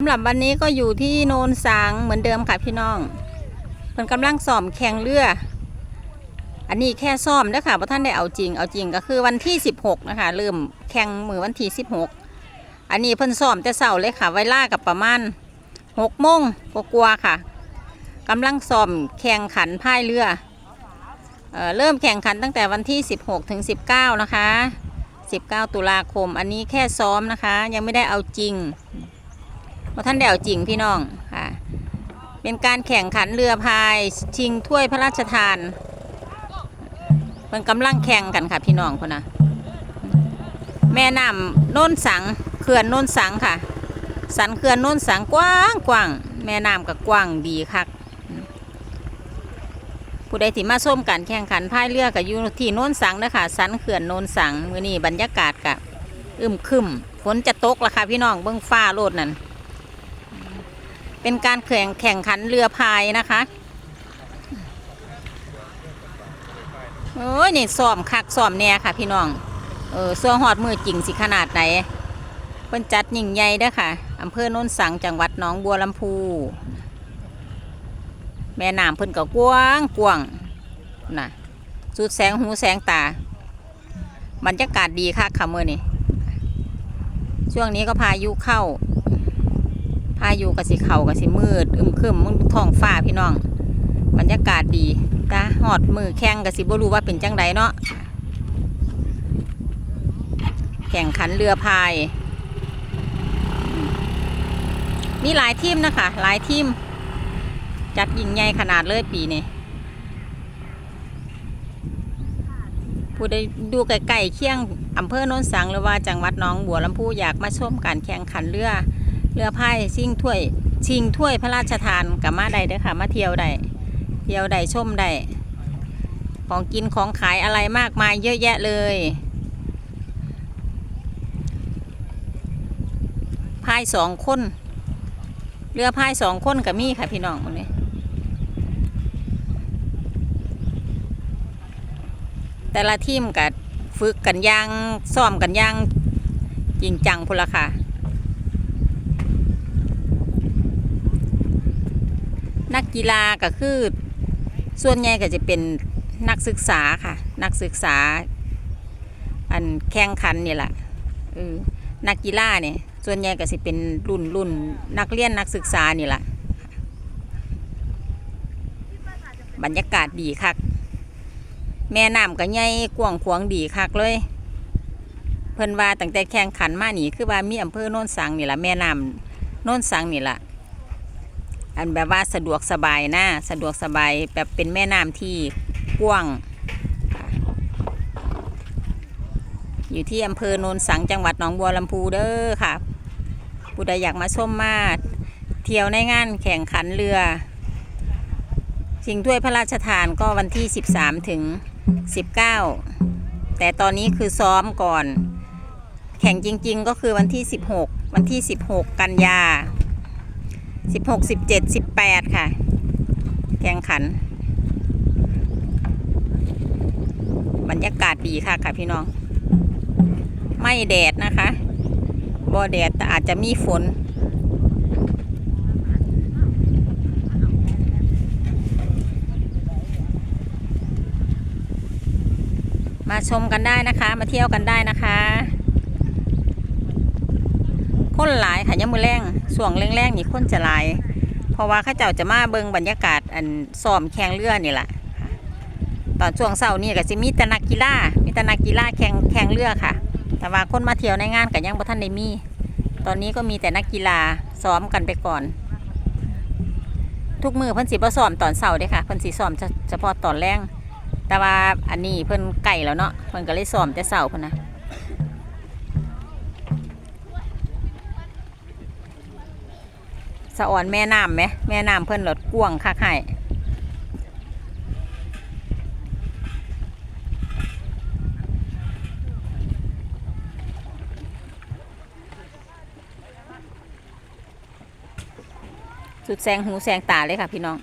สำหรับวันนี้ก็อยู่ที่โนนสางเหมือนเดิมค่ะพี่น้องเพิ่นกำลังซ้อมแข่งเรือ อันนี้แค่ซ้อมนะคะเพราะท่านได้เอาจริงเอาจริงก็คือวันที่ 16 นะคะเริ่มแข่งมือวันที่ 16 อันนี้เพิ่นซ้อมแต่เสาร์เลยค่ะไว้ล่ากับประมาณ6โมงกว่าๆค่ะกำลังซ้อมแข่งขันพายเรือเออเริ่มแข่งขันตั้งแต่วันที่ 16 ถึง 19 นะคะ 19 ตุลาคม อันนี้แค่ซ้อมนะคะ ยังไม่ได้เอาจริง พราท่านได้เอาจริงพี่น้องค่ะ เป็นการแข่งขันเรือพายชิงถ้วยพระราชทานมันกำลังแข่งกันค่ะพี่น้องคนนะแม่น้ำโน้นสังเขื่อนโน้นสังค่ะ สันเขื่อนโน้นสังกว้างกว้างแม่น้ำก็กว้างดีคักผู้ใดที่มาส้มการแข่งขันพายเรือกับยูที่โน้นสังนะคะสันเขื่อนโน้นสังมือนี้บรรยากาศกะอึมครึมฝนจะตกละค่ะพี่น้องเบื้องฟ้าโลดนั่น เป็นการแข่งแข่งขันเรือพายนะคะโอ้ยนี่ซ้อมคักซ้อมแน่ค่ะ พี่น้อง เออส่วหอดมือจริงสิขนาดไหนเพิ่นจัดยิ่งใหญ่เด้อค่ะอำเภอโน้นสังจังหวัดหนองบัวลำพู แม่น้ำเพิ่นก็กว้างกว้างน่ะสุดแสงหูแสงตาบรรยากาศดีค่ะค่ะมื่อนี้ช่วงนี้ก็พายุเข้า พายุกสิเข่ากสิมืด อึมครึมมึงท้องฟ้าพี่น้อง บรรยากาศดีตาหอดมือแข่งกสิบ่รู้ว่าเป็นจังไดเนาะแข่งขันเรือพาย มีหลายทีมนะคะ หลายทีม จัดยิงใหญ่ขนาดเลยปีนี้ผู้ใดดูไกลๆเคียงอำเภอโน้นสังหรือว่าจังหวัดน้องบัวลำพูอยากมาชมการแข่งขันเรือ เรือพายชิงถ้วย ชิงถ้วยพระราชทานกับมาได้เด้อค่ะ มาเที่ยวได้เที่ยวได้ชมได้ของกินของขายอะไรมากมายเยอะแยะเลยพายสองคน เรือพายสองคนกับมีค่ะพี่น้องหมันนี้แต่ละทีมกับฝึกกันอยางซ้อมกันอยางจริงจังพุละค่ะ นักกีฬาก็คือ ส่วนใหญ่ก็จะเป็นนักศึกษาค่ะ นักศึกษา อันแข่งขันนี่แหละเออนักกีฬาเนี่ย ส่วนใหญ่ก็สิเป็นรุ่นรุ่นนักเรียนนักศึกษานี่แหละบรรยากาศดีคัก แม่น้ำก็ใหญ่กว้างขวางดีคักเลย เพิ่นว่าตั้งแต่แข่งขันมานี่คือว่ามีอำเภอโน่นสังนี่แหละแม่น้ำโน่นสังนี่แหละ อันแบบว่าสะดวกสบายนะสะดวกสบายแบบเป็นแม่น้ำที่กว้าง อยู่ที่อำเภอโนนสังจังหวัดหนองบัวลำพูเด้อค่ะผู้ใดอยากมาชมมาเที่ยวในงานแข่งขันเรือชิงถ้วยพระราชทานก็วันที่ 13 ถึง 19 แต่ตอนนี้คือซ้อมก่อน แข่งจริง ๆ ก็คือวันที่ 16 วันที่ 16 กันยา สิบหกสิบเจ็ดสิบแปดค่ะ แข่งขัน บรรยากาศดีค่ะค่ะพี่น้อง ไม่แดดนะคะบ่แดดแต่อาจจะมีฝนมาชมกันได้นะคะ มาเที่ยวกันได้นะคะ คนหลายค่ะยังมือแรงส่วงแรงๆนี่คนจะหลาย เพราะว่าข้าเจ้าจะมาเบิงบรรยากาศอันซ้อมแข่งเรือนี่แหละตอนช่วงเช้านี่ก็จะมีตนักกีฬามีตนักกีฬาแข่งแข่งเรือค่ะ แต่ว่าคนมาเที่ยวในงานก็ยังบ่ทันได้มี ตอนนี้ก็มีแต่นักกีฬาซ้อมกันไปก่อน ทุกมือเพิ่นสิบ่ซ้อมตอนเช้าเด้ค่ะเพิ่นสิซ้อมเฉพาะตอนแรงแต่ว่าอันนี้เพิ่นไก่แล้วเนาะเพิ่นก็เลยซ้อมแต่เช้าพุ่นนะ สะอ่อนแม่น้ำไหมแม่น้ำเพื่อนหลดกวางคักให้สุดแสงหูแสงตาเลยค่ะพี่น้อง